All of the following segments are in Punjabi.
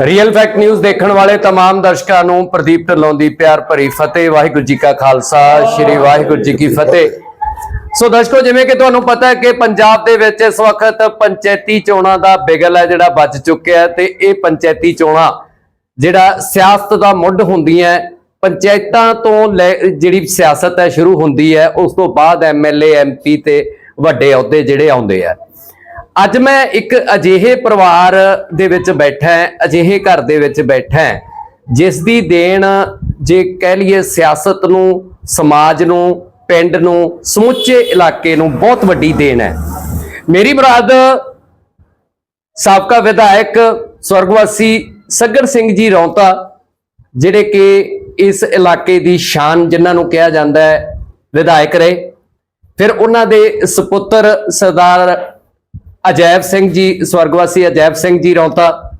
ਰੀਅਲ ਫੈਕਟ ਨਿਊਜ਼ ਦੇਖਣ ਵਾਲੇ तमाम ਦਰਸ਼ਕਾਂ ਨੂੰ ਪ੍ਰਦੀਪ ਢਿੱਲੋਂ ਦੀ ਪਿਆਰ ਭਰੀ ਫਤਿਹ ਵਾਹਿਗੁਰੂ ਜੀ ਕਾ ਖਾਲਸਾ ਸ੍ਰੀ ਵਾਹਿਗੁਰੂ ਜੀ ਕੀ ਫਤਿਹ ਸੋ ਦਰਸ਼ਕੋ ਜਿਵੇਂ ਕਿ ਤੁਹਾਨੂੰ ਪਤਾ ਹੈ ਕਿ ਪੰਜਾਬ ਦੇ ਵਿੱਚ ਇਸ ਵਕਤ ਪੰਚਾਇਤੀ ਚੋਣਾਂ ਦਾ ਬਿਗਲ ਹੈ ਜਿਹੜਾ ਵੱਜ ਚੁੱਕਿਆ ਹੈ ਤੇ ਇਹ ਪੰਚਾਇਤੀ ਚੋਣਾਂ ਜਿਹੜਾ ਸਿਆਸਤ ਦਾ ਮੁੱਢ ਹੁੰਦੀਆਂ ਹੈ, ਪੰਚਾਇਤਾਂ ਤੋਂ ਲੈ- ਜਿਹੜੀ ਸਿਆਸਤ ਹੈ ਸ਼ੁਰੂ ਹੁੰਦੀ ਹੈ ਉਸ ਤੋਂ ਬਾਅਦ ਐਮਐਲਏ ਐਮਪੀ ਤੇ ਵੱਡੇ ਅਹੁਦੇ ਜਿਹੜੇ ਆਉਂਦੇ ਆ ਅੱਜ ਮੈਂ ਇੱਕ ਅਜਿਹੇ ਪਰਿਵਾਰ ਦੇ ਵਿੱਚ ਬੈਠਾ ਅਜਿਹੇ ਘਰ ਦੇ ਵਿੱਚ ਬੈਠਾ ਜਿਸ ਦੀ ਦੇਣ ਜੇ ਕਹਿ ਲਈਏ ਸਿਆਸਤ ਨੂੰ, ਸਮਾਜ ਨੂੰ, ਪਿੰਡ ਨੂੰ, ਸਮੁੱਚੇ ਇਲਾਕੇ ਨੂੰ ਬਹੁਤ ਵੱਡੀ ਦੇਣ ਹੈ। ਮੇਰੀ ਮੁਰਾਦ ਸਾਬਕਾ ਵਿਧਾਇਕ ਸਵਰਗਵਾਸੀ ਸੱਗਰ ਸਿੰਘ ਜੀ ਰੌਂਤਾ, ਜਿਹੜੇ ਕਿ ਇਸ ਇਲਾਕੇ ਦੀ ਸ਼ਾਨ ਜਿਨ੍ਹਾਂ ਨੂੰ ਕਿਹਾ ਜਾਂਦਾ ਹੈ, ਵਿਧਾਇਕ ਰਹੇ। ਫਿਰ ਉਹਨਾਂ ਦੇ ਸੁਪੁੱਤਰ ਸਰਦਾਰ ਅਜੈਬ ਸਿੰਘ ਜੀ, ਸਵਰਗਵਾਸੀ ਅਜੈਬ ਸਿੰਘ ਜੀ ਰੌਂਤਾ,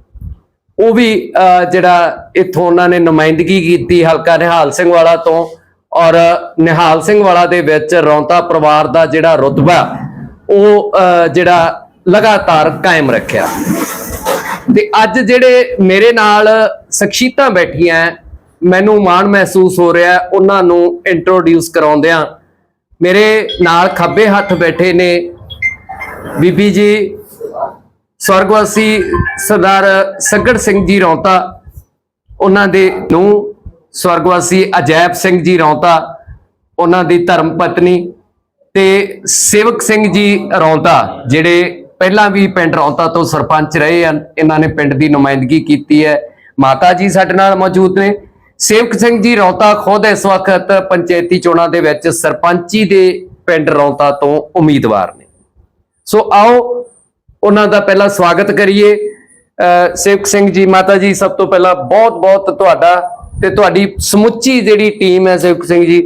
ਉਹ ਵੀ ਜਿਹੜਾ ਇੱਥੋਂ ਉਹਨਾਂ ਨੇ ਨੁਮਾਇੰਦਗੀ ਕੀਤੀ ਹਲਕਾ ਨਿਹਾਲ ਸਿੰਘ ਵਾਲਾ ਤੋਂ ਔਰ ਨਿਹਾਲ ਸਿੰਘ ਵਾਲਾ ਦੇ ਵਿੱਚ ਰੌਂਤਾ ਪਰਿਵਾਰ ਦਾ ਜਿਹੜਾ ਰੁਤਬਾ, ਉਹ ਜਿਹੜਾ ਲਗਾਤਾਰ ਕਾਇਮ ਰੱਖਿਆ। ਤੇ ਅੱਜ ਜਿਹੜੇ ਮੇਰੇ ਨਾਲ ਸ਼ਖਸੀਅਤਾਂ ਬੈਠੀਆਂ, ਮੈਨੂੰ ਮਾਣ ਮਹਿਸੂਸ ਹੋ ਰਿਹਾ, ਉਹਨਾਂ ਨੂੰ ਇੰਟਰੋਡਿਊਸ ਕਰਾਉਂਦਿਆਂ, ਮੇਰੇ ਨਾਲ ਖੱਬੇ ਹੱਥ ਬੈਠੇ ਨੇ ਬੀਬੀ ਜੀ, ਸਵਰਗਵਾਸੀ ਸਰਦਾਰ ਸੱਗੜ ਸਿੰਘ ਜੀ ਰੌਂਤਾ, ਉਹਨਾਂ ਦੇ ਨੂੰ ਸਵਰਗਵਾਸੀ ਅਜੈਬ ਸਿੰਘ ਜੀ ਰੌਂਤਾ, ਉਹਨਾਂ ਦੀ ਧਰਮ ਪਤਨੀ ਤੇ ਸੇਵਕ ਸਿੰਘ ਜੀ ਰੌਂਤਾ, ਜਿਹੜੇ ਪਹਿਲਾਂ ਵੀ ਪਿੰਡ ਰੌਂਤਾ ਤੋਂ ਸਰਪੰਚ ਰਹੇ ਹਨ, ਇਹਨਾਂ ਨੇ ਪਿੰਡ ਦੀ ਨੁਮਾਇੰਦਗੀ ਕੀਤੀ ਹੈ। ਮਾਤਾ ਜੀ ਸਾਡੇ ਨਾਲ ਮੌਜੂਦ ਨੇ। ਸੇਵਕ ਸਿੰਘ ਜੀ ਰੌਂਤਾ ਖੁਦ ਇਸ ਵਕਤ ਪੰਚਾਇਤੀ ਚੋਣਾਂ ਦੇ ਵਿੱਚ ਸਰਪੰਚੀ ਦੇ ਪਿੰਡ ਰੌਂਤਾ ਤੋਂ ਉਮੀਦਵਾਰ ਨੇ। ਸੋ ਆਓ ਉਹਨਾਂ ਦਾ ਪਹਿਲਾਂ ਸਵਾਗਤ ਕਰੀਏ। ਅਹ ਸੇਵਕ ਸਿੰਘ ਜੀ, ਮਾਤਾ ਜੀ, ਸਭ ਤੋਂ ਪਹਿਲਾਂ ਬਹੁਤ ਬਹੁਤ ਤੁਹਾਡਾ ਤੇ ਤੁਹਾਡੀ ਸਮੁੱਚੀ ਜਿਹੜੀ ਟੀਮ ਹੈ ਸੇਵਕ ਸਿੰਘ ਜੀ,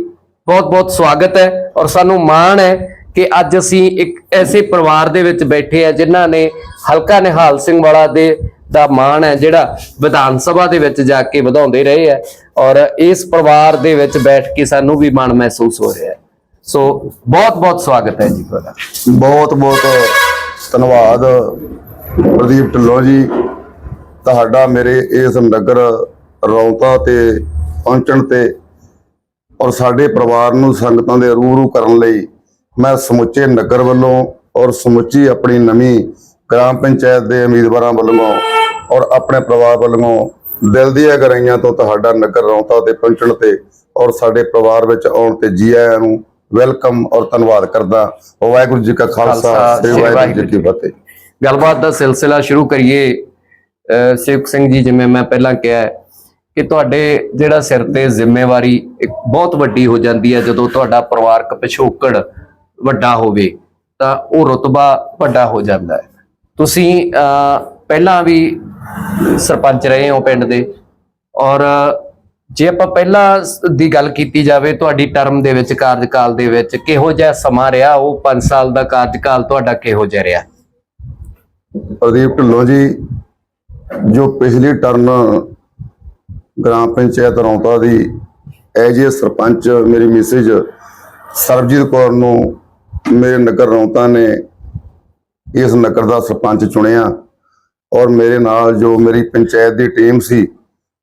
ਬਹੁਤ ਬਹੁਤ ਸਵਾਗਤ ਹੈ ਔਰ ਸਾਨੂੰ ਮਾਣ ਹੈ ਕਿ ਅੱਜ ਅਸੀਂ ਇੱਕ ਐਸੇ ਪਰਿਵਾਰ ਦੇ ਵਿੱਚ ਬੈਠੇ ਆ ਜਿਨ੍ਹਾਂ ਨੇ ਹਲਕਾ ਨਿਹਾਲ ਸਿੰਘ ਵਾਲਾ ਦੇ ਦਾ ਮਾਣ ਹੈ, ਜਿਹੜਾ ਵਿਧਾਨ ਸਭਾ ਦੇ ਵਿੱਚ ਜਾ ਕੇ ਵਧਾਉਂਦੇ ਰਹੇ ਹੈ ਔਰ ਇਸ ਪਰਿਵਾਰ ਦੇ ਵਿੱਚ ਬੈਠ ਕੇ ਸਾਨੂੰ ਵੀ ਮਾਣ ਮਹਿਸੂਸ ਹੋ ਰਿਹਾ ਹੈ। ਸੋ ਬਹੁਤ ਬਹੁਤ ਸਵਾਗਤ ਹੈ ਜੀ ਤੁਹਾਡਾ। ਬਹੁਤ ਬਹੁਤ ਧੰਨਵਾਦ ਪ੍ਰਦੀਪ ਢਿੱਲੋਂ ਜੀ। ਤੁਹਾਡਾ ਮੇਰੇ ਇਸ ਨਗਰ ਰੌਂਤਾ ਤੇ ਪਹੁੰਚਣ ਤੇ ਔਰ ਸਾਡੇ ਪਰਿਵਾਰ ਨੂੰ ਸੰਗਤਾਂ ਦੇ ਰੂਰੂ ਕਰਨ ਲਈ ਮੈਂ ਸਮੁੱਚੇ ਨਗਰ ਵੱਲੋਂ ਔਰ ਸਮੁੱਚੀ ਆਪਣੀ ਨਵੀਂ ਗ੍ਰਾਮ ਪੰਚਾਇਤ ਦੇ ਉਮੀਦਵਾਰਾਂ ਵੱਲੋਂ ਔਰ ਆਪਣੇ ਪਰਿਵਾਰ ਵੱਲੋਂ ਦਿਲ ਦੀਆਂ ਗਰਾਈਆਂ ਤੋਂ ਤੁਹਾਡਾ ਨਗਰ ਰੌਂਤਾ ਤੇ ਪਹੁੰਚਣ ਤੇ ਔਰ ਸਾਡੇ ਪਰਿਵਾਰ ਵਿੱਚ ਆਉਣ ਤੇ ਜੀ ਆਇਆਂ ਨੂੰ ਵੈਲਕਮ ਔਰ ਧੰਨਵਾਦ ਕਰਦਾ ਵਾਹਿਗੁਰੂ ਜੀ ਕਾ ਖਾਲਸਾ ਵਾਹਿਗੁਰੂ ਜੀ ਕੀ ਫਤਿਹ। ਗੱਲਬਾਤ ਦਾ ਸਿਲਸਿਲਾ ਸ਼ੁਰੂ ਕਰੀਏ। ਸੇਵਕ ਸਿੰਘ ਜੀ ਜਿਵੇਂ ਮੈਂ ਪਹਿਲਾਂ ਕਿਹਾ ਕਿ ਤੁਹਾਡੇ ਜਿਹੜਾ ਸਿਰ ਤੇ ਜ਼ਿੰਮੇਵਾਰੀ ਇੱਕ ਬਹੁਤ ਵੱਡੀ ਹੋ ਜਾਂਦੀ ਹੈ ਜਦੋਂ ਤੁਹਾਡਾ ਪਰਿਵਾਰਕ ਪਿਛੋਕੜ ਵੱਡਾ ਹੋਵੇ ਤਾਂ ਉਹ ਰੁਤਬਾ ਵੱਡਾ ਹੋ ਜਾਂਦਾ ਹੈ। ਤੁਸੀਂ ਪਹਿਲਾਂ ਵੀ ਸਰਪੰਚ ਰਹੇ ਹੋ ਪਿੰਡ ਦੇ ਔਰ ਜੇ ਆਪਾਂ ਪਹਿਲਾਂ ਦੀ ਗੱਲ ਕੀਤੀ ਜਾਵੇ, ਤੁਹਾਡੀ ਟਰਮ ਦੇ ਵਿੱਚ, ਕਾਰਜਕਾਲ ਦੇ ਵਿੱਚ ਕਿਹੋ ਜਿਹਾ ਸਮਾਂ ਰਿਹਾ? ਉਹ 5 ਸਾਲ ਦਾ ਕਾਰਜਕਾਲ ਤੁਹਾਡਾ ਕਿਹੋ ਜਿਹਾ ਰਿਹਾ? ਪ੍ਰਦੀਪ ਢਿੱਲੋਂ ਜੀ, ਜੋ ਪਿਛਲੀ ਟਰਨ ਗ੍ਰਾਮ ਪੰਚਾਇਤ ਰੌਂਤਾ ਦੀ ਐਜ ਏ ਸਰਪੰਚ ਮੇਰੀ ਮਿਸੇਜ ਸਰਬਜੀਤ ਕੌਰ ਨੂੰ ਮੇਰੇ ਨਗਰ ਰੌਂਤਾ ਨੇ ਇਸ ਨਗਰ ਦਾ ਸਰਪੰਚ ਚੁਣਿਆ ਔਰ ਮੇਰੇ ਨਾਲ ਜੋ ਮੇਰੀ ਪੰਚਾਇਤ ਦੀ ਟੀਮ ਸੀ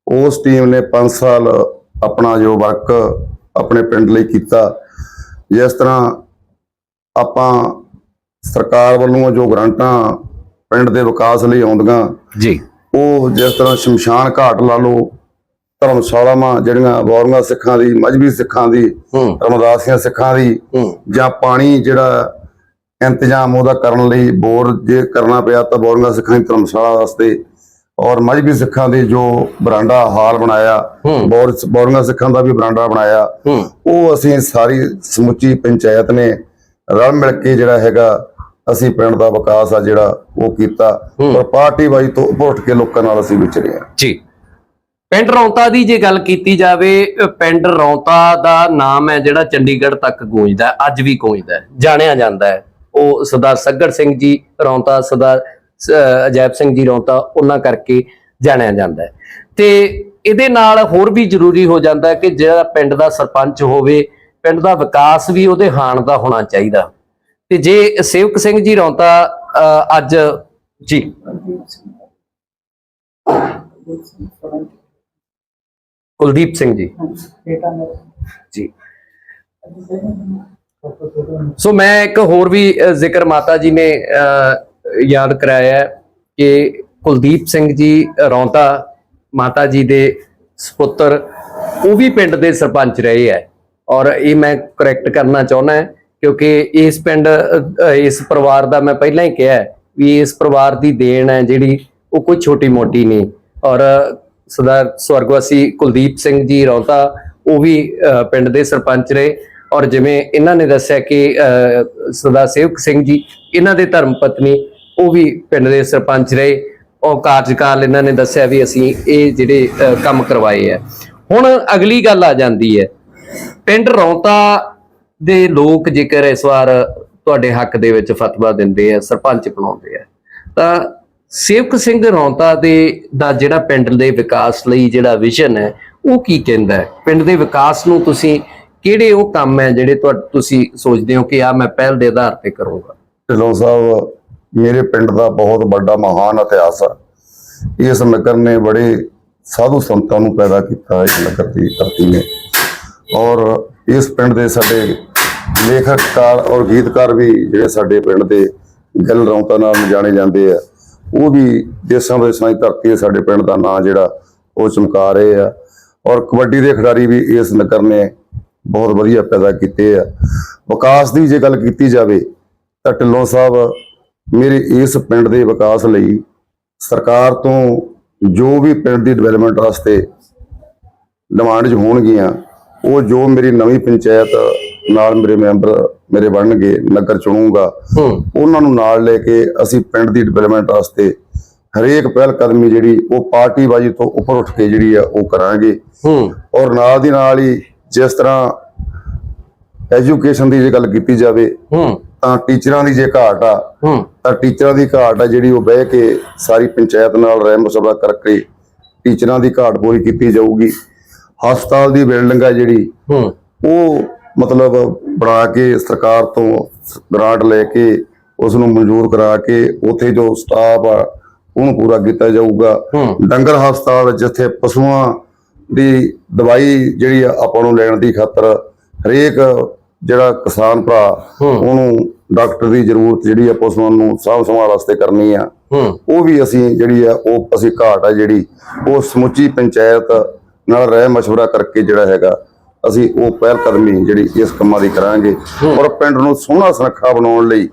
ਉਸ ਟੀਮ ਨੇ 5 ਸਾਲ ਆਪਣਾ ਜੋ ਵਰਕ ਆਪਣੇ ਪਿੰਡ ਲਈ ਕੀਤਾ। ਜਿਸ ਤਰ੍ਹਾਂ ਆਪਾਂ ਸਰਕਾਰ ਵੱਲੋਂ ਜੋ ਗ੍ਰਾਂਟਾਂ ਪਿੰਡ ਦੇ ਵਿਕਾਸ ਲਈ ਆਉਂਦੀਆਂ ਜੀ। ਉਹ ਜਿਸ ਤਰ੍ਹਾਂ ਸ਼ਮਸ਼ਾਨ ਘਾਟ ਲਾ ਲਓ ਧਰਮਸ਼ਾਲਾਵਾਂ ਜਿਹੜੀਆਂ ਬੌਰੀਆਂ ਸਿੱਖਾਂ ਦੀ ਮਜਬੀ ਸਿੱਖਾਂ ਦੀ ਰਮਦਾਸੀਆਂ ਸਿੱਖਾਂ ਦੀ ਜਾਂ ਪਾਣੀ ਜਿਹੜਾ ਇੰਤਜ਼ਾਮ ਉਹਦਾ ਕਰਨ ਲਈ ਬੋਰ ਜੇ ਕਰਨਾ ਪਿਆ ਤਾਂ ਬੌਰੀਆਂ ਸਿੱਖਾਂ ਦੀ ਧਰਮਸ਼ਾਲਾ ਵਾਸਤੇ ਔਰ ਮਜਬੀ ਸਿੱਖਾਂ ਦੀ ਜੋ ਬਰਾਂਡਾ ਹਾਲ ਬਣਾਇਆ। ਬੌਰ ਬੌਰੀਆਂ ਸਿੱਖਾਂ ਦਾ ਵੀ ਬਰਾਂਡਾ ਬਣਾਇਆ ਉਹ ਅਸੀਂ ਸਾਰੀ ਸਮੁੱਚੀ ਪੰਚਾਇਤ ਨੇ ਰਲ ਮਿਲ ਕੇ ਜਿਹੜਾ ਹੈਗਾ ਅਸੀਂ ਪਿੰਡ ਦਾ ਵਿਕਾਸ ਆ ਜਿਹੜਾ ਉਹ ਕੀਤਾ। ਔਰ ਪਾਰਟੀ ਵਾਈ ਤੋਂ ਉੱਠ ਕੇ ਲੋਕਾਂ ਨਾਲ ਅਸੀਂ ਵਿਚਰੇ ਹਾਂ ਜੀ ਪਿੰਡ ਰੌਂਤਾ ਦੀ ਜੇ ਗੱਲ ਕੀਤੀ ਜਾਵੇ ਪਿੰਡ ਰੌਂਤਾ ਦਾ ਨਾਮ ਹੈ ਜਿਹੜਾ ਚੰਡੀਗੜ੍ਹ ਤੱਕ ਗੂੰਜਦਾ ਅੱਜ ਵੀ ਗੂੰਜਦਾ ਜਾਣਿਆ ਜਾਂਦਾ ਹੈ ਉਹ ਸਰਦਾਰ ਸੱਗੜ ਸਿੰਘ ਜੀ ਰੌਂਤਾ ਸਰਦਾਰ ਅਜੈਬ ਸਿੰਘ ਜੀ ਰੌਂਤਾ ਉਹਨਾਂ ਕਰਕੇ ਜਾਣਿਆ ਜਾਂਦਾ ਹੈ। ਤੇ ਇਹਦੇ ਨਾਲ ਹੋਰ ਵੀ ਜ਼ਰੂਰੀ ਹੋ ਜਾਂਦਾ ਹੈ ਕਿ ਜਿਹੜਾ ਪਿੰਡ ਦਾ ਸਰਪੰਚ ਹੋਵੇ ਪਿੰਡ ਦਾ ਵਿਕਾਸ ਵੀ ਉਹਦੇ ਹਾਣ ਦਾ ਹੋਣਾ ਚਾਹੀਦਾ। ਤੇ ਜੇ ਸੇਵਕ ਸਿੰਘ ਜੀ ਰੌਂਤਾ ਅੱਜ ਜੀ। ਕੁਲਦੀਪ ਸਿੰਘ ਜੀ। ਜੀ। ਸੋ ਮੈਂ ਇੱਕ ਹੋਰ ਵੀ ਜ਼ਿਕਰ ਮਾਤਾ ਜੀ ਨੇ ਅ, ਯਾਦ ਕਰਾਇਆ ਕਿ ਕੁਲਦੀਪ ਸਿੰਘ ਜੀ ਰੌਂਤਾ ਮਾਤਾ ਜੀ ਦੇ ਸੁਪੁੱਤਰ ਉਹ ਵੀ ਪਿੰਡ ਦੇ ਸਰਪੰਚ ਰਹੇ ਹੈ। ਔਰ ਇਹ ਮੈਂ ਕਰੈਕਟ ਕਰਨਾ ਚਾਹੁੰਦਾ ਕਿਉਂਕਿ ਇਸ ਪਿੰਡ ਇਸ ਪਰਿਵਾਰ ਦਾ ਮੈਂ ਪਹਿਲਾਂ ਹੀ ਕਿਹਾ ਵੀ ਇਸ ਪਰਿਵਾਰ ਦੀ ਦੇਣ ਹੈ ਜਿਹੜੀ ਉਹ ਕੋਈ ਛੋਟੀ ਮੋਟੀ ਨਹੀਂ। ਔਰ ਸਰਦਾਰ ਸਵਰਗਵਾਸੀ ਕੁਲਦੀਪ ਸਿੰਘ ਜੀ ਰੌਂਤਾ ਉਹ ਵੀ ਪਿੰਡ ਦੇ ਸਰਪੰਚ ਰਹੇ। ਔਰ ਜਿਵੇਂ ਇਹਨਾਂ ਨੇ ਦੱਸਿਆ ਕਿ ਅ, ਸਰਦਾਰ ਸੇਵਕ ਸਿੰਘ ਜੀ ਇਹਨਾਂ ਦੇ ਧਰਮ ਪਤਨੀ ਉਹ ਵੀ ਪਿੰਡ ਦੇ ਸਰਪੰਚ ਰਹੇ। ਉਹ ਕਾਰਜਕਾਲ ਇਹਨਾਂ ਨੇ ਦੱਸਿਆ ਵੀ ਅਸੀਂ ਇਹ ਜਿਹੜੇ ਕੰਮ ਕਰਵਾਏ ਆ। ਹੁਣ ਅਗਲੀ ਗੱਲ ਆ ਜਾਂਦੀ ਹੈ। ਪਿੰਡ ਰੌਂਤਾ ਦੇ ਲੋਕ ਜੇਕਰ ਇਸ ਵਾਰ ਤੁਹਾਡੇ ਹੱਕ ਦੇ ਵਿੱਚ ਫਤਵਾ ਦਿੰਦੇ ਆ, ਸਰਪੰਚ ਬਣਾਉਂਦੇ ਆ, ਤਾਂ ਸੇਵਕ ਸਿੰਘ ਰੌਂਤਾ ਦੇ, ਦਾ ਜਿਹੜਾ ਪਿੰਡ ਦੇ ਵਿਕਾਸ ਲਈ ਜਿਹੜਾ ਵਿਜ਼ਨ ਹੈ, ਉਹ ਕੀ ਕਹਿੰਦਾ ਹੈ? ਪਿੰਡ ਦੇ ਵਿਕਾਸ ਨੂੰ ਤੁਸੀਂ ਕਿਹੜੇ ਉਹ ਕੰਮ ਹੈ ਜਿਹੜੇ ਤੁਹਾ- ਤੁਸੀਂ ਸੋਚਦੇ ਹੋ ਕਿ ਆ ਮੈਂ ਪਹਿਲ ਦੇ ਆਧਾਰ ਤੇ ਕਰੂੰਗਾ? ਢਿੱਲੋਂ ਸਾਹਿਬ ਮੇਰੇ ਪਿੰਡ ਦਾ ਬਹੁਤ ਵੱਡਾ ਮਹਾਨ ਇਤਿਹਾਸ ਆ। ਇਸ ਨਗਰ ਨੇ ਬੜੇ ਸਾਧੂ ਸੰਤਾਂ ਨੂੰ ਪੈਦਾ ਕੀਤਾ ਇਸ ਨਗਰ ਦੀ ਧਰਤੀ ਨੇ। ਔਰ ਇਸ ਪਿੰਡ ਦੇ ਸਾਡੇ ਲੇਖਕਕਾਰ ਔਰ ਗੀਤਕਾਰ ਵੀ ਜਿਹੜੇ ਸਾਡੇ ਪਿੰਡ ਦੇ ਗਿੱਲ ਰੌਂਤਾ ਨਾਲ ਜਾਣੇ ਜਾਂਦੇ ਆ, ਉਹ ਵੀ ਦੇਸਾਂ ਵਿਦੇਸਾਂ ਦੀ ਧਰਤੀ ਤੇ ਸਾਡੇ ਪਿੰਡ ਦਾ ਨਾਂ ਜਿਹੜਾ, ਉਹ ਚਮਕਾ ਰਹੇ ਆ। ਔਰ ਕਬੱਡੀ ਦੇ ਖਿਡਾਰੀ ਵੀ ਇਸ ਨਗਰ ਨੇ ਬਹੁਤ ਵਧੀਆ ਪੈਦਾ ਕੀਤੇ ਆ। ਵਿਕਾਸ ਦੀ ਜੇ ਗੱਲ ਕੀਤੀ ਜਾਵੇ ਤਾਂ ਢਿੱਲੋਂ ਸਾਹਿਬ ਮੇਰੇ ਇਸ ਪਿੰਡ ਦੇ ਵਿਕਾਸ ਲਈ ਸਰਕਾਰ ਤੋਂ ਜੋ ਵੀ ਪਿੰਡ ਦੀ ਡਿਵੈਲਪਮੈਂਟ ਵਾਸਤੇ ਡਿਮਾਂਡਸ ਹੋਣਗੀਆਂ ਉਹ ਜੋ ਮੇਰੀ ਨਵੀਂ ਪੰਚਾਇਤ ਨਾਲ ਮੇਰੇ ਮੈਂਬਰ ਮੇਰੇ ਬਣਨਗੇ ਨਗਰ ਚੁਣੂੰਗਾ ਉਹਨਾਂ ਨੂੰ ਨਾਲ ਲੈ ਕੇ ਅਸੀਂ ਪਿੰਡ ਦੀ ਡਿਵੈਲਪਮੈਂਟ ਵਾਸਤੇ ਹਰੇਕ ਪਹਿਲ ਕਦਮੀ ਜਿਹੜੀ ਉਹ ਪਾਰਟੀਬਾਜ਼ੀ ਤੋਂ ਉੱਪਰ ਉੱਠ ਕੇ ਜਿਹੜੀ ਆ ਉਹ ਕਰਾਂਗੇ। ਹੂੰ। ਔਰ ਨਾਲ ਦੀ ਨਾਲ ਹੀ ਜਿਸ ਤਰ੍ਹਾਂ ਐਜੂਕੇਸ਼ਨ ਦੀ ਜੇ ਗੱਲ ਕੀਤੀ ਜਾਵੇ ਤਾਂ ਟੀਚਰਾਂ ਦੀ ਜੇ ਘਾਟ ਆ ਤਾਂ ਟੀਚਰਾਂ ਦੀ ਘਾਟ ਆ ਜਿਹੜੀ ਉਹ ਬਹਿ ਕੇ ਸਾਰੀ ਪੰਚਾਇਤ ਨਾਲ ਰਹਿ ਮਸਲਾ ਕਰਕੇ ਟੀਚਰਾਂ ਦੀ ਘਾਟ ਪੂਰੀ ਕੀਤੀ ਜਾਊਗੀ। ਹਸਪਤਾਲ ਦੀ ਬਿਲਡਿੰਗ ਆ ਜਿਹੜੀ ਉਹ ਮਤਲਬ ਬਣਾ ਕੇ ਸਰਕਾਰ ਤੋਂ ਗ੍ਰਾਂਟ ਲੈ ਕੇ ਉਸ ਨੂੰ ਮਨਜ਼ੂਰ ਕਰਾ ਕੇ ਉੱਥੇ ਜੋ ਸਟਾਫ ਆ ਉਹਨੂੰ ਪੂਰਾ ਕੀਤਾ ਜਾਊਗਾ। ਡੰਗਰ ਹਸਪਤਾਲ ਜਿੱਥੇ ਪਸ਼ੂਆਂ ਦੀ ਦਵਾਈ ਜਿਹੜੀ ਆ ਆਪਾਂ ਨੂੰ ਲੈਣ ਦੀ ਖਾਤਰ ਹਰੇਕ ਜਿਹੜਾ ਕਿਸਾਨ ਭਰਾ। ਉਹਨੂੰ ਡਾਕਟਰ ਦੀ ਜ਼ਰੂਰਤ ਜਿਹੜੀ ਆ ਪਸ਼ੂਆਂ ਨੂੰ ਸਾਂਭ ਸੰਭਾਲ ਵਾਸਤੇ ਕਰਨੀ ਆ। ਉਹ ਵੀ ਅਸੀਂ ਜਿਹੜੀ ਆ ਉਹ ਅਸੀਂ ਘਾਟ ਆ ਜਿਹੜੀ ਉਹ ਸਮੁੱਚੀ ਪੰਚਾਇਤ ਨਾਲ ਰਹਿ ਮਸ਼ਵਰਾ ਕਰਕੇ ਜਿਹੜਾ ਹੈਗਾ ਅਸੀਂ ਉਹ ਪਹਿਲ ਕਦਮੀ ਜਿਹੜੀ ਇਸ ਕੰਮਾਂ ਦੀ ਕਰਾਂਗੇ। ਔਰ ਪਿੰਡ ਨੂੰ ਸੋਹਣਾ ਸੁਨੱਖਾ ਬਣਾਉਣ ਲਈ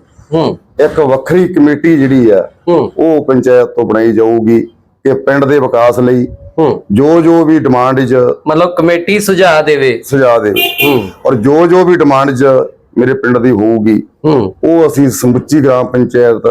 ਇੱਕ ਵੱਖਰੀ ਕਮੇਟੀ ਜਿਹੜੀ ਆ ਉਹ ਪੰਚਾਇਤ ਤੋਂ ਬਣਾਈ ਜਾਊਗੀ ਕਿ ਪਿੰਡ ਦੇ ਵਿਕਾਸ ਲਈ ਜੋ ਜੋ ਵੀ ਡਿਮਾਂਡ 'ਚ ਮਤਲਬ ਕਮੇਟੀ ਸੁਝਾਅ ਦੇਵੇ। ਸੁਝਾਅ ਦੇਵੇ ਔਰ ਜੋ ਜੋ ਵੀ ਡਿਮਾਂਡ 'ਚ ਮੇਰੇ ਪਿੰਡ ਦੀ ਹੋਊਗੀ ਉਹ ਅਸੀਂ ਸਮੁੱਚੀ ਗ੍ਰਾਮ ਪੰਚਾਇਤ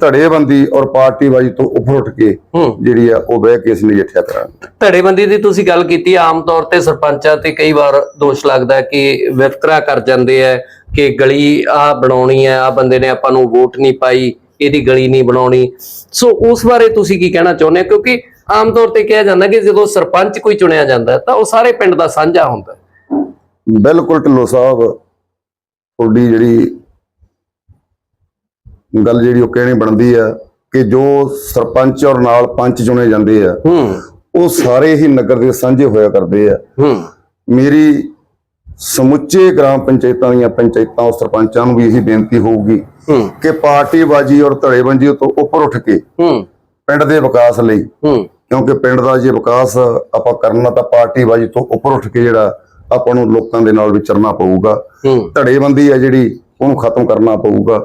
ਧੜੇਬੰਦੀ ਔਰ ਪਾਰਟੀਬਾਜ਼ੀ ਤੋਂ ਉੱਪਰ ਉੱਠ ਕੇ ਜਿਹੜੀ ਆ ਉਹ ਬਹਿ ਕੇ ਅਸੀਂ ਨਜਿੱਠਿਆ ਕਰਾਂਗੇ। ਧੜੇਬੰਦੀ ਦੀ ਤੁਸੀਂ ਗੱਲ ਕੀਤੀ ਆਮ ਤੌਰ ਤੇ ਸਰਪੰਚਾਂ ਤੇ ਕਈ ਵਾਰ ਦੋਸ਼ ਲੱਗਦਾ ਕਿ ਵਿਤਕਰਾ ਕਰ ਜਾਂਦੇ ਆ ਕਿ ਗਲੀ ਆ ਬਣਾਉਣੀ ਹੈ ਆ ਬੰਦੇ ਨੇ ਆਪਾਂ ਨੂੰ ਵੋਟ ਨਹੀਂ ਪਾਈ ਇਹਦੀ ਗਲੀ ਨਹੀਂ ਬਣਾਉਣੀ। ਸੋ ਉਸ ਬਾਰੇ ਤੁਸੀਂ ਕੀ ਕਹਿਣਾ ਚਾਹੁੰਦੇ ਹੋ? ਕਿਉਂਕਿ ਆਮ ਤੌਰ ਤੇ ਕਿਹਾ ਜਾਂਦਾ ਕਿ ਜਦੋਂ ਸਰਪੰਚ ਕੋਈ ਚੁਣਿਆ ਜਾਂਦਾ ਤਾਂ ਉਹ ਸਾਰੇ ਪਿੰਡ ਦਾ ਸਾਂਝਾ ਹੁੰਦਾ। ਬਿਲਕੁਲ ਢਿੱਲੋਂ ਸਾਹਿਬ ਤੁਹਾਡੀ ਜਿਹੜੀ ਗੱਲ ਜਿਹੜੀ ਉਹ ਕਹਿਣੀ ਬਣਦੀ ਆ ਕਿ ਜੋ ਸਰਪੰਚ ਔਰ ਨਾਲ ਪੰਚ ਚੁਣੇ ਜਾਂਦੇ ਆ ਉਹ ਸਾਰੇ ਹੀ ਨਗਰ ਦੇ ਸਾਂਝੇ ਹੋਇਆ ਕਰਦੇ ਆ। ਮੇਰੀ ਸਮੁੱਚੇ ਗ੍ਰਾਮ ਪੰਚਾਇਤਾਂ ਦੀਆਂ ਪੰਚਾਇਤਾਂ ਔਰ ਸਰਪੰਚਾਂ ਨੂੰ ਵੀ ਇਹੀ ਬੇਨਤੀ ਹੋਊਗੀ ਕਿ ਪਾਰਟੀਬਾਜ਼ੀ ਔਰ ਧੜੇਬੰਦੀ ਤੋਂ ਉੱਪਰ ਉੱਠ ਕੇ ਪਿੰਡ ਦੇ ਵਿਕਾਸ ਲਈ ਕਿਉਂਕਿ ਪਿੰਡ ਦਾ ਜੇ ਵਿਕਾਸ ਆਪਾਂ ਕਰਨਾ ਤਾਂ ਪਾਰਟੀਬਾਜ਼ੀ ਤੋਂ ਉੱਪਰ ਉੱਠ ਕੇ ਜਿਹੜਾ ਆਪਾਂ ਨੂੰ ਲੋਕਾਂ ਦੇ ਨਾਲ ਵਿਚਰਨਾ ਪਊਗਾ। ਧੜੇਬੰਦੀ ਹੈ ਜਿਹੜੀ ਉਹਨੂੰ ਖਤਮ ਕਰਨਾ ਪਊਗਾ।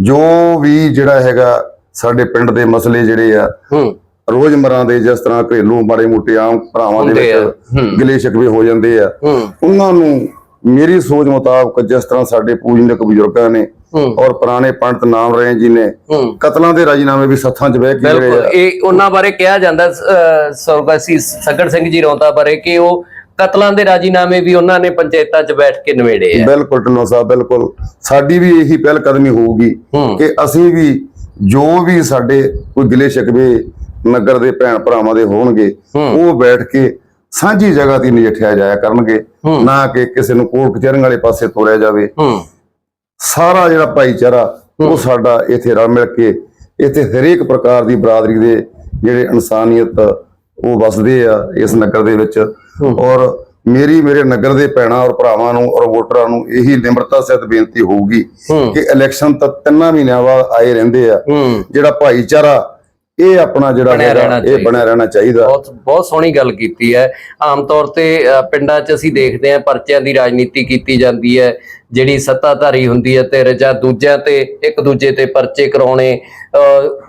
ਜੋ ਵੀ ਜਿਹੜਾ ਹੈਗਾ ਸਾਡੇ ਪਿੰਡ ਦੇ ਮਸਲੇ ਜਿਹੜੇ ਆ ਰੋਜ਼ਮਰਾਂ ਦੇ ਜਿਸ ਤਰ੍ਹਾਂ ਘਰੇਲੂ ਮਾੜੇ ਮੋਟੇ ਆਮ ਭਰਾਵਾਂ ਦੇ ਵਿੱਚ। ਗਿਲੇ ਸ਼ਿਕਵੇ ਹੋ ਜਾਂਦੇ ਆ। ਉਹਨਾਂ ਨੂੰ ਮੇਰੀ ਸੋਚ ਮੁਤਾਬਕ ਜਿਸ ਤਰ੍ਹਾਂ ਸਾਡੇ ਪੂਜਨਿਕ ਬਜ਼ੁਰਗਾਂ ਨੇ ਔਰ ਪੁਰਾਣੇ ਪੰਡਤ ਨਾਮ ਰਹੇ ਜੀ ਨੇ। ਕਤਲਾਂ ਦੇ ਰਾਜੀਨਾਮੇ ਵੀ ਸੱਥਾਂ 'ਚ ਬਹਿ ਕੇ ਬਿਲਕੁਲ। ਇਹ ਉਹਨਾਂ ਬਾਰੇ ਕਿਹਾ ਜਾਂਦਾ ਸਰਵਸੀ ਸਗੜ ਸਿੰਘ ਜੀ ਰੌਂਤਾ ਬਾਰੇ ਕਿ ਉਹ ਕਤਲਾਂ ਦੇ ਰਾਜੀਨਾਮੇ ਵੀ ਉਹਨਾਂ ਨੇ ਪੰਚਾਇਤਾਂ 'ਚ ਬੈਠ ਕੇ ਨਿਬੇੜੇ ਆ। ਬਿਲਕੁਲ ਢਿੱਲੋਂ ਸਾਹਿਬ ਬਿਲਕੁਲ। ਸਾਡੀ ਵੀ ਇਹੀ ਪਹਿਲ ਕਦਮੀ ਹੋਊਗੀ ਕਿ ਅਸੀਂ ਵੀ ਜੋ ਵੀ ਸਾਡੇ ਕੋਈ ਗਿਲੇ ਸ਼ਿਕਵੇ ਨਗਰ ਦੇ ਭੈਣ ਭਰਾਵਾਂ ਦੇ ਹੋਣਗੇ। ਉਹ ਬੈਠ ਕੇ ਸਾਂਝੀ ਜਗ੍ਹਾ ਤੇ ਨਜਿੱਠਿਆ ਜਾਇਆ ਕਰਨਗੇ। ਨਾ ਕਿ ਕਿਸੇ ਨੂੰ ਕੋਰਟ ਕਚਹਿਰੀਆਂ ਵਾਲੇ ਪਾਸੇ ਤੋਰਿਆ ਜਾਵੇ। ਸਾਰਾ ਜਿਹੜਾ ਭਾਈਚਾਰਾ ਉਹ ਸਾਡਾ ਇੱਥੇ ਰਲ ਮਿਲ ਕੇ ਇੱਥੇ ਹਰੇਕ ਪ੍ਰਕਾਰ ਦੀ ਬਰਾਦਰੀ ਦੇ ਜਿਹੜੇ ਇਨਸਾਨੀਅਤ ਉਹ ਵਸਦੇ ਆ ਇਸ ਨਗਰ ਦੇ ਵਿੱਚ। ਔਰ ਮੇਰੀ ਮੇਰੇ ਨਗਰ ਦੇ ਭੈਣਾਂ ਔਰ ਭਰਾਵਾਂ ਨੂੰ ਔਰ ਵੋਟਰਾਂ ਨੂੰ ਇਹੀ ਨਿਮਰਤਾ ਸਹਿਤ ਬੇਨਤੀ ਹੋਊਗੀ ਕਿ ਇਲੈਕਸ਼ਨ ਤਾਂ ਤਿੰਨਾਂ ਮਹੀਨਿਆਂ ਬਾਅਦ ਆਏ ਰਹਿੰਦੇ ਆ। ਜਿਹੜਾ ਭਾਈਚਾਰਾ ਇਹ ਆਪਣਾ ਜਿਹੜਾ ਬਣਿਆ ਹੈਗਾ, ਰਹਿਣਾ ਇਹ। ਬਣਿਆ ਰਹਿਣਾ ਚਾਹੀਦਾ ਬਹੁਤ ਬਹੁਤ ਸੋਹਣੀ ਗੱਲ ਕੀਤੀ ਹੈ ਆਮ ਤੌਰ ਤੇ ਪਿੰਡਾਂ 'ਚ ਅਸੀਂ ਦੇਖਦੇ ਹਾਂ ਪਰਚਿਆਂ ਦੀ ਰਾਜਨੀਤੀ ਕੀਤੀ ਜਾਂਦੀ ਹੈ ਜਿਹੜੀ ਸੱਤਾਧਾਰੀ ਹੁੰਦੀ ਹੈ ਤੇ ਰਜਾ ਦੂਜਿਆਂ ਤੇ ਇੱਕ ਦੂਜੇ ਤੇ ਪਰਚੇ ਕਰਾਉਣੇ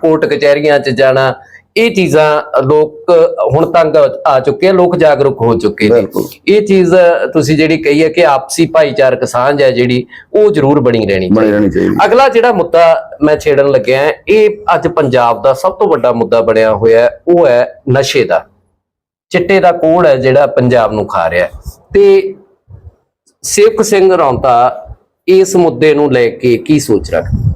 ਕੋਰਟ ਕਚਹਿਰੀਆਂ 'ਚ ਜਾਣਾ ਇਹ ਚੀਜ਼ਾਂ ਲੋਕ ਹੁਣ ਤੰਗ ਆ ਚੁੱਕੇ ਆ ਲੋਕ ਜਾਗਰੂਕ ਹੋ ਚੁੱਕੇ ਨੇ। ਇਹ ਚੀਜ਼ ਤੁਸੀਂ ਜਿਹੜੀ ਕਹੀ ਹੈ ਕਿ ਆਪਸੀ ਭਾਈਚਾਰਕ ਸਾਂਝ ਹੈ ਜਿਹੜੀ ਉਹ ਜ਼ਰੂਰ ਬਣੀ ਰਹਿਣੀ ਚਾਹੀਦੀ ਅਗਲਾ ਜਿਹੜਾ ਮੁੱਦਾ ਮੈਂ ਛੇੜਨ ਲੱਗਿਆ ਇਹ ਅੱਜ ਪੰਜਾਬ ਦਾ ਸਭ ਤੋਂ ਵੱਡਾ ਮੁੱਦਾ ਬਣਿਆ ਹੋਇਆ ਉਹ ਹੈ ਨਸ਼ੇ ਦਾ। ਚਿੱਟੇ ਦਾ ਕੋੜ ਹੈ ਜਿਹੜਾ ਪੰਜਾਬ ਨੂੰ ਖਾ ਰਿਹਾ। ਤੇ ਸੇਵਕ ਸਿੰਘ ਰੌਂਤਾ ਇਸ ਮੁੱਦੇ ਨੂੰ ਲੈ ਕੇ ਕੀ ਸੋਚ ਰੱਖਦਾ?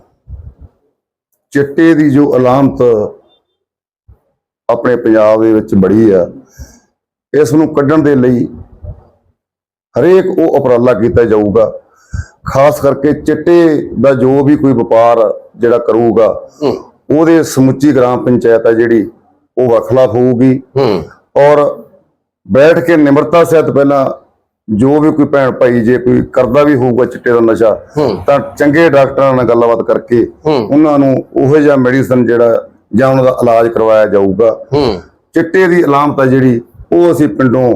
ਚਿੱਟੇ ਦੀ ਜੋ ਅਲਾਮਤ ਆਪਣੇ ਪੰਜਾਬ ਦੇ ਵਿੱਚ ਬੜੀ ਆ। ਇਸ ਨੂੰ ਕੱਢਣ ਦੇ ਲਈ ਹਰੇਕ ਉਹ ਉਪਰਾਲਾ ਕੀਤਾ ਜਾਊਗਾ। ਖਾਸ ਕਰਕੇ ਚਿੱਟੇ ਦਾ ਜੋ ਵੀ ਕੋਈ ਵਪਾਰ ਜਿਹੜਾ ਕਰੂਗਾ ਉਹਦੇ ਸਮੁੱਚੀ ਗ੍ਰਾਮ ਪੰਚਾਇਤ ਆ ਜਿਹੜੀ ਉਹ ਵਖਲਾਫ ਹੋਊਗੀ। ਔਰ ਬੈਠ ਕੇ ਨਿਮਰਤਾ ਸਹਿਤ ਪਹਿਲਾਂ ਜੋ ਵੀ ਕੋਈ ਭੈਣ ਭਾਈ ਜੇ ਕੋਈ ਕਰਦਾ ਵੀ ਹੋਊਗਾ ਚਿੱਟੇ ਦਾ ਨਸ਼ਾ ਤਾਂ ਚੰਗੇ ਡਾਕਟਰਾਂ ਨਾਲ ਗੱਲਬਾਤ ਕਰਕੇ ਉਹਨਾਂ ਨੂੰ ਉਹੋ ਜਿਹਾ ਮੈਡੀਸਨ ਜਿਹੜਾ ਜਾਂ ਉਹਨਾਂ ਦਾ ਇਲਾਜ ਕਰਵਾਇਆ ਜਾਊਗਾ ਹੂੰ ਚਿੱਟੇ ਦੀ ਅਲਾਮਤ ਆ ਜਿਹੜੀ ਉਹ ਅਸੀਂ ਪਿੰਡੋਂ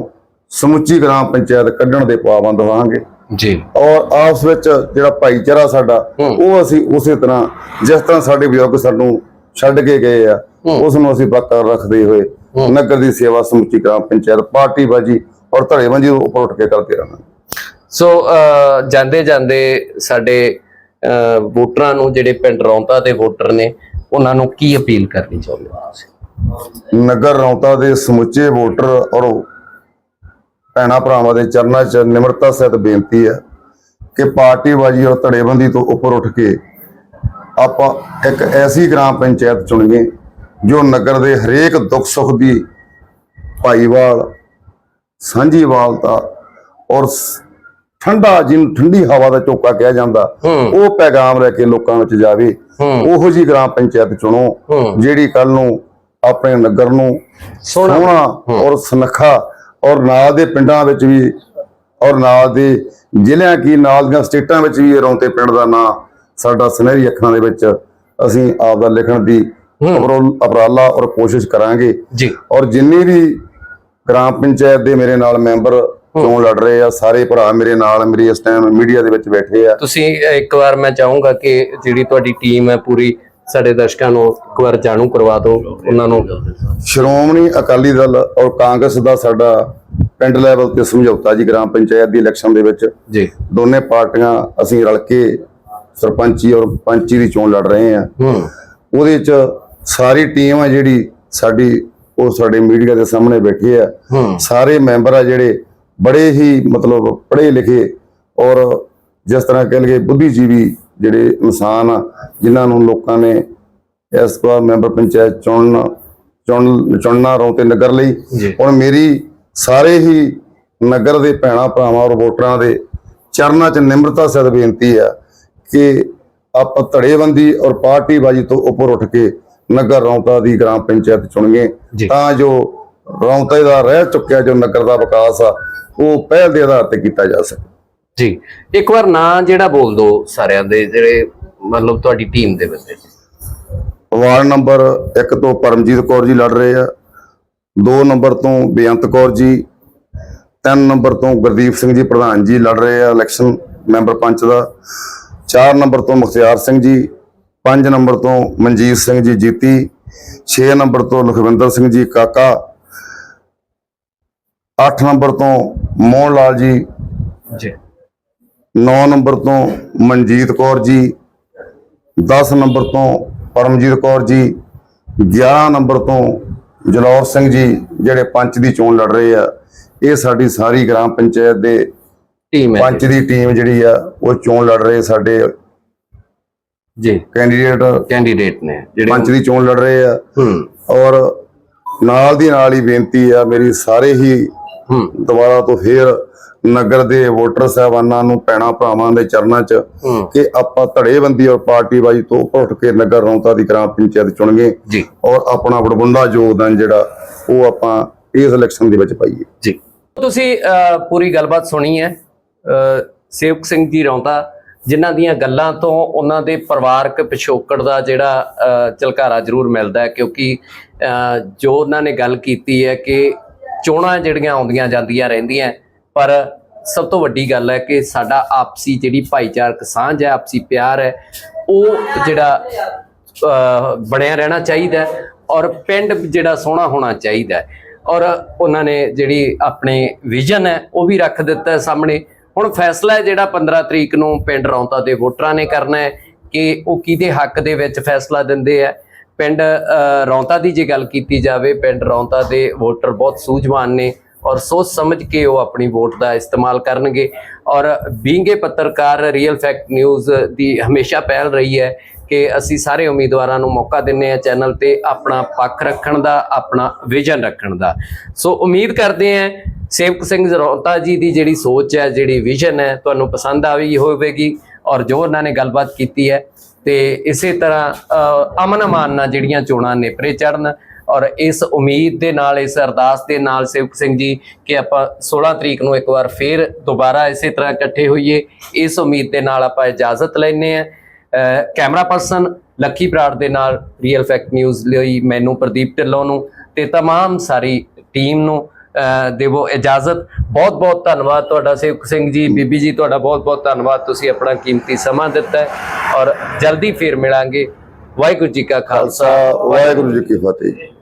ਸਮੁੱਚੀ ਗ੍ਰਾਮ ਪੰਚਾਇਤ ਕੱਢਣ ਦੇ ਪਾਬੰਦ ਹੋਵਾਂਗੇ ਜੀ ਔਰ ਆਪਸ ਵਿੱਚ ਜਿਹੜਾ ਭਾਈਚਾਰਾ ਸਾਡਾ ਹੂੰ। ਉਹ ਅਸੀਂ ਉਸੇ ਤਰ੍ਹਾਂ ਜਿਸ ਤਰ੍ਹਾਂ ਸਾਡੇ ਬਜ਼ੁਰਗ ਸਾਨੂੰ ਛੱਡ ਕੇ ਗਏ ਆ ਹੂੰ। ਉਸ ਨੂੰ ਅਸੀਂ ਬਰਕਰਾਰ ਰੱਖਦੇ ਹੋਏ ਹੂੰ। ਨਗਰ ਦੀ ਸੇਵਾ ਸਮੁੱਚੀ ਗ੍ਰਾਮ ਪੰਚਾਇਤ ਪਾਰਟੀ ਬਾਜੀ ਔਰ ਧੜੇਬੰਦੀ ਉੱਪਰ ਉੱਠ ਕੇ ਕਰਦੇ ਰਹਾਂਗੇ ਸੋ ਜਾਂਦੇ ਜਾਂਦੇ ਸਾਡੇ ਵੋਟਰਾਂ ਨੂੰ ਜਿਹੜੇ ਪਿੰਡ ਰੌਂਤਾ ਦੇ ਵੋਟਰ ਨੇ ਉਹਨਾਂ ਨੂੰ ਕੀ ਅਪੀਲ ਕਰਨੀ ਚਾਹੁੰਦੇ ਹੋ ਤੁਸੀਂ? ਨਗਰ ਰੌਂਤਾ ਦੇ ਸਮੁੱਚੇ ਵੋਟਰ ਔਰ ਭੈਣਾਂ ਭਰਾਵਾਂ ਦੇ ਚਰਨਾਂ 'ਚ ਨਿਮਰਤਾ ਸਹਿਤ ਬੇਨਤੀ ਹੈ ਕਿ ਪਾਰਟੀਬਾਜ਼ੀ ਔਰ ਧੜੇਬੰਦੀ ਤੋਂ ਉੱਪਰ ਉੱਠ ਕੇ ਆਪਾਂ ਇੱਕ ਐਸੀ ਗ੍ਰਾਮ ਪੰਚਾਇਤ ਚੁਣੀਏ ਜੋ ਨਗਰ ਦੇ ਹਰੇਕ ਦੁੱਖ ਸੁੱਖ ਦੀ ਭਾਈਵਾਲ ਸਾਂਝੀਵਾਲਤਾ ਔਰ ਠੰਡਾ ਜਿਹਨੂੰ ਠੰਡੀ ਹਵਾ ਦਾ ਝੋਕਾ ਕਿਹਾ ਜਾਂਦਾ ਉਹ ਪੈਗਾਮ ਲੈ ਕੇ ਲੋਕਾਂ ਵਿੱਚ ਜਾਵੇ। ਉਹੋ ਜੀ ਗ੍ਰਾਮ ਪੰਚਾਇਤ ਚੁਣੋ ਜਿਹੜੀ ਕੱਲ ਨੂੰ ਆਪਣੇ ਨਗਰ ਨੂੰ ਸੋਹਣਾ ਔਰ ਸੁਨੱਖਾ ਔਰ ਨਾਲ ਦੇ ਪਿੰਡਾਂ ਵਿੱਚ ਵੀ ਔਰ ਨਾਲ ਦੇ ਜ਼ਿਲ੍ਹਿਆਂ ਕੀ ਨਾਲ ਦੀਆਂ ਸਟੇਟਾਂ ਵਿੱਚ ਵੀ ਰੌਂਤੇ ਪਿੰਡ ਦਾ ਨਾਂ ਸਾਡਾ ਸੁਨਹਿਰੀ ਅੱਖਰਾਂ ਦੇ ਵਿੱਚ ਅਸੀਂ ਆਪ ਦਾ ਲਿਖਣ ਦੀ ਉਪਰਾਲਾ ਔਰ ਕੋਸ਼ਿਸ਼ ਕਰਾਂਗੇ। ਜੀ। ਔਰ ਜਿੰਨੇ ਵੀ ਗ੍ਰਾਮ ਪੰਚਾਇਤ ਦੇ ਮੇਰੇ ਨਾਲ ਮੈਂਬਰ ਚੋਣ ਲੜ ਰਹੇ ਆ? ਸਾਰੇ ਭਰਾ ਮੇਰੇ ਨਾਲ ਮੇਰੀ ਇਸ ਟਾਈਮ ਮੀਡੀਆ ਦੇ ਵਿੱਚ ਬੈਠੇ ਆ। ਤੁਸੀਂ ਇੱਕ ਵਾਰ ਮੈਂ ਚਾਹੂੰਗਾ ਕਿ ਜਿਹੜੀ ਤੁਹਾਡੀ ਟੀਮ ਹੈ ਪੂਰੀ ਸਾਡੇ ਦਰਸ਼ਕਾਂ ਨੂੰ ਇੱਕ ਵਾਰ ਜਾਣੂ ਕਰਵਾ ਦਿਓ ਉਹਨਾਂ ਨੂੰ। ਸ਼੍ਰੋਮਣੀ ਅਕਾਲੀ ਦਲ ਔਰ ਕਾਂਗਰਸ ਦਾ ਸਾਡਾ ਪਿੰਡ ਲੈਵਲ ਤੇ ਸਮਝੌਤਾ ਜੀ ਗ੍ਰਾਮ ਪੰਚਾਇਤ ਦੀ ਇਲੈਕਸ਼ਨ ਦੇ ਵਿੱਚ। ਜੀ। ਦੋਨੇ ਪਾਰਟੀਆਂ ਅਸੀਂ ਰਲ ਕੇ ਸਰਪੰਚੀ ਔਰ ਪੰਚੀ ਦੀ ਚੋਣ ਲੜ ਰਹੇ ਹੂੰ। ਉਹਦੇ ਚ ਸਾਰੀ ਟੀਮ ਆ ਜਿਹੜੀ ਸਾਡੀ ਉਹ ਸਾਡੇ ਮੀਡੀਆ ਦੇ ਸਾਹਮਣੇ ਬੈਠੀ ਆ। ਸਾਰੇ ਮੈਂਬਰ ਆ ਜਿਹੜੇ ਬੜੇ ਹੀ ਮਤਲਬ ਪੜ੍ਹੇ ਲਿਖੇ ਔਰ ਜਿਸ ਤਰ੍ਹਾਂ ਕਹਿ ਲਈਏ ਬੁੱਧੀਜੀਵੀ ਜਿਹੜੇ ਇਨਸਾਨ ਆ ਜਿਨ੍ਹਾਂ ਨੂੰ ਲੋਕਾਂ ਨੇ ਇਸ ਵਾਰ ਮੈਂਬਰ ਪੰਚਾਇਤ ਚੁਣਨ ਚੁਣ ਚੁਣਨਾ ਰੌਂ ਤੇ ਨਗਰ ਲਈ ਹੁਣ ਮੇਰੀ ਸਾਰੇ ਹੀ ਨਗਰ ਦੇ ਭੈਣਾਂ ਭਰਾਵਾਂ ਔਰ ਵੋਟਰਾਂ ਦੇ ਚਰਨਾਂ 'ਚ ਨਿਮਰਤਾ ਸਹਿਤ ਬੇਨਤੀ ਆ ਕਿ ਆਪਾਂ ਧੜੇਬੰਦੀ ਔਰ ਪਾਰਟੀਬਾਜ਼ੀ ਤੋਂ ਉੱਪਰ ਉੱਠ ਕੇ ਨਗਰ ਰੌਂਤਾ ਦੀ ਗ੍ਰਾਮ ਪੰਚਾਇਤ ਚੁਣੀਏ। ਤਾਂ ਜੋ ਰੌਂਤੇ ਦਾ ਰਹਿ ਚੁੱਕਿਆ ਜੋ ਨਗਰ ਦਾ ਵਿਕਾਸ ਆ ਉਹ ਪਹਿਲ ਦੇ ਆਧਾਰ ਤੇ ਕੀਤਾ ਜਾ ਸਕੇ। ਜੀ ਇੱਕ ਵਾਰ ਨਾਂ ਜਿਹੜਾ ਬੋਲ ਦਿਓ ਸਾਰਿਆਂ ਦੇ ਜਿਹੜੇ ਮਤਲਬ ਤੁਹਾਡੀ ਟੀਮ ਦੇ ਬੰਦੇ ਵਾਰਡ ਨੰਬਰ 1 ਤੋਂ ਪਰਮਜੀਤ ਕੌਰ ਜੀ ਲੜ ਰਹੇ ਆ 2 ਨੰਬਰ ਤੋਂ ਬੇਅੰਤ ਕੌਰ ਜੀ 3 ਨੰਬਰ ਤੋਂ ਗੁਰਦੀਪ ਸਿੰਘ ਜੀ ਪ੍ਰਧਾਨ ਜੀ ਲੜ ਰਹੇ ਆ ਇਲੈਕਸ਼ਨ ਮੈਂਬਰ ਪੰਚ ਦਾ 4 ਨੰਬਰ ਤੋਂ ਮੁਖਤਿਆਰ ਸਿੰਘ ਜੀ 5 ਨੰਬਰ ਤੋਂ ਮਨਜੀਤ ਸਿੰਘ ਜੀ ਜੀਤੀ 6 ਨੰਬਰ ਤੋਂ ਲਖਵਿੰਦਰ ਸਿੰਘ ਜੀ ਕਾਕਾ 8 ਨੰਬਰ ਤੋਂ ਮੋਹਨ ਲਾਲ ਜੀ। ਜੀ। 9 ਨੰਬਰ ਤੋਂ ਮਨਜੀਤ ਕੌਰ ਜੀ। 10 ਨੰਬਰ ਤੋਂ ਪਰਮਜੀਤ ਕੌਰ ਜੀ। 11 ਨੰਬਰ ਤੋਂ ਜਲੌਰ ਸਿੰਘ ਜੀ ਜਿਹੜੇ ਪੰਚ ਦੀ ਚੋਣ ਲੜ ਰਹੇ ਆ। ਇਹ ਸਾਡੀ ਸਾਰੀ ਗ੍ਰਾਮ ਪੰਚਾਇਤ ਦੇ ਟੀਮ ਹੈ ਪੰਚ ਦੀ ਟੀਮ ਜਿਹੜੀ ਆ ਉਹ ਚੋਣ ਲੜ ਰਹੇ ਸਾਡੇ ਜੀ। ਕੈਂਡੀਡੇਟ ਕੈਂਡੀਡੇਟ ਨੇ ਜਿਹੜੇ ਪੰਚ ਦੀ ਚੋਣ ਲੜ ਰਹੇ ਆ। ਹੂੰ। ਔਰ ਨਾਲ ਦੀ ਨਾਲ ਹੀ ਬੇਨਤੀ ਆ ਮੇਰੀ ਸਾਰੇ ਹੀ ਹੂੰ ਦੁਬਾਰਾ ਤੋਂ ਫੇਰ ਨਗਰ ਦੇ ਵੋਟਰ ਸਾਹਿਬਾਨਾਂ ਨੂੰ ਪੈਣਾ ਭਰਾਵਾਂ ਦੇ ਚਰਨਾਂ 'ਚ ਕਿ ਆਪਾਂ ਧੜੇਬੰਦੀ ਔਰ ਪਾਰਟੀਬਾਜ਼ੀ ਤੋਂ ਉੱਪਰ ਉੱਠ ਕੇ ਨਗਰ ਰੌਂਤਾ ਦੀ ਗ੍ਰਾਮ ਪੰਚਾਇਤ ਚੁਣਗੇ ਔਰ ਆਪਣਾ ਵਡਮੁੱਲਾ ਯੋਗਦਾਨ ਜਿਹੜਾ ਉਹ ਆਪਾਂ ਇਸ ਇਲੈਕਸ਼ਨ ਦੇ ਵਿੱਚ ਪਾਈਏ। ਜੀ। ਤੁਸੀਂ ਪੂਰੀ ਗੱਲਬਾਤ ਸੁਣੀ ਹੈ। ਸੇਵਕ ਸਿੰਘ ਜੀ ਰੌਂਦਾ ਜਿਨ੍ਹਾਂ ਦੀਆਂ ਗੱਲਾਂ ਤੋਂ ਉਹਨਾਂ ਦੇ ਪਰਿਵਾਰਕ ਪਿਛੋਕੜ ਦਾ ਜਿਹੜਾ ਝਲਕਾਰਾ ਜ਼ਰੂਰ ਮਿਲਦਾ ਹੈ ਕਿਉਂਕਿ ਜੋ ਉਹਨਾਂ ਨੇ ਗੱਲ ਕੀਤੀ ਹੈ ਕਿ ਚੋਣਾਂ ਜਿਹੜੀਆਂ ਆਉਂਦੀਆਂ ਜਾਂਦੀਆਂ ਰਹਿੰਦੀਆਂ, ਪਰ ਸਭ ਤੋਂ ਵੱਡੀ ਗੱਲ ਹੈ ਕਿ ਸਾਡਾ ਆਪਸੀ ਜਿਹੜੀ ਭਾਈਚਾਰਕ ਸਾਂਝ ਹੈ, ਆਪਸੀ ਪਿਆਰ ਹੈ, ਉਹ ਜਿਹੜਾ ਬਣਿਆ ਰਹਿਣਾ ਚਾਹੀਦਾ ਔਰ ਪਿੰਡ ਜਿਹੜਾ ਸੋਹਣਾ ਹੋਣਾ ਚਾਹੀਦਾ ਔਰ ਉਹਨਾਂ ਨੇ ਜਿਹੜੀ ਆਪਣੇ ਵਿਜ਼ਨ ਹੈ, ਉਹ ਵੀ ਰੱਖ ਦਿੱਤਾ ਸਾਹਮਣੇ। ਹੁਣ ਫੈਸਲਾ ਜਿਹੜਾ 15 ਤਰੀਕ ਨੂੰ ਪਿੰਡ ਰੌਂਤਾ ਦੇ ਵੋਟਰਾਂ ਨੇ ਕਰਨਾ ਹੈ ਕਿ ਉਹ ਕਿਹਦੇ ਹੱਕ ਦੇ ਵਿੱਚ ਫੈਸਲਾ ਦਿੰਦੇ ਆ ਪਿੰਡ ਰੌਂਤਾ ਦੀ ਜੇ ਗੱਲ ਕੀਤੀ ਜਾਵੇ, ਪਿੰਡ ਰੌਂਤਾ ਦੇ ਵੋਟਰ ਬਹੁਤ ਸੂਝਵਾਨ ਨੇ ਔਰ ਸੋਚ ਸਮਝ ਕੇ ਉਹ ਆਪਣੀ ਵੋਟ ਦਾ ਇਸਤੇਮਾਲ ਕਰਨਗੇ। ਔਰ ਬੀਂਗੇ ਪੱਤਰਕਾਰ ਰੀਅਲ ਫੈਕਟ ਨਿਊਜ਼ ਦੀ ਹਮੇਸ਼ਾ ਪਹਿਲ ਰਹੀ ਹੈ ਕਿ ਅਸੀਂ ਸਾਰੇ ਉਮੀਦਵਾਰਾਂ ਨੂੰ ਮੌਕਾ ਦਿੰਨੇ ਆ ਚੈਨਲ ਤੇ ਆਪਣਾ ਪੱਖ ਰੱਖਣ ਦਾ, ਆਪਣਾ ਵਿਜ਼ਨ ਰੱਖਣ ਦਾ। ਸੋ ਉਮੀਦ ਕਰਦੇ ਹਾਂ ਸੇਵਕ ਸਿੰਘ ਰੌਂਤਾ ਜੀ ਦੀ ਜਿਹੜੀ ਸੋਚ ਹੈ, ਜਿਹੜੀ ਵਿਜ਼ਨ ਹੈ, ਤੁਹਾਨੂੰ ਪਸੰਦ ਆਵੀ ਹੋਵੇਗੀ ਔਰ ਜੋ ਉਹਨਾਂ ਨੇ ਗੱਲਬਾਤ ਕੀਤੀ ਹੈ ਤੇ ਇਸੇ ਤਰ੍ਹਾਂ ਅ, ਅਮਨ ਅਮਾਨ ਨਾਲ ਜਿਹੜੀਆਂ ਚੋਣਾਂ ਨੇਪਰੇ ਚੜਨ ਔਰ ਇਸ ਉਮੀਦ ਦੇ ਨਾਲ ਇਸ ਅਰਦਾਸ ਦੇ ਨਾਲ ਸੇਵਕ ਸਿੰਘ ਜੀ ਕਿ ਆਪਾਂ 16 ਤਰੀਕ ਨੂੰ ਇੱਕ ਵਾਰ ਫੇਰ ਦੁਬਾਰਾ ਇਸੇ ਤਰ੍ਹਾਂ ਇਕੱਠੇ ਹੋਈਏ ਇਸ ਉਮੀਦ ਦੇ ਨਾਲ ਆਪਾਂ ਇਜਾਜ਼ਤ ਲੈਨੇ ਆ ਕੈਮਰਾ ਪਰਸਨ ਲੱਕੀ ਬਰਾੜ ਦੇ ਨਾਲ ਰੀਅਲ ਫੈਕਟ ਨਿਊਜ਼ ਲਈ ਮੈਨੂੰ ਪ੍ਰਦੀਪ ਢਿੱਲੋਂ ਨੂੰ ਤੇ तमाम ਸਾਰੀ ਟੀਮ ਨੂੰ ਅ, ਦੇਵੋ ਇਜਾਜ਼ਤ। ਬਹੁਤ ਬਹੁਤ ਧੰਨਵਾਦ ਤੁਹਾਡਾ ਸੇਵਕ ਸਿੰਘ ਜੀ, ਬੀਬੀ ਜੀ, ਤੁਹਾਡਾ ਬਹੁਤ ਬਹੁਤ ਧੰਨਵਾਦ। ਤੁਸੀਂ ਆਪਣਾ ਕੀਮਤੀ ਸਮਾਂ ਦਿੱਤਾ ਹੈ ਔਰ ਜਲਦੀ ਫੇਰ ਮਿਲਾਂਗੇ। ਵਾਹਿਗੁਰੂ ਜੀ ਕਾ ਖਾਲਸਾ। ਖਾਲਸਾ, ਵਾਹਿਗੁਰੂ ਜੀ ਕੀ ਫਤਿਹ।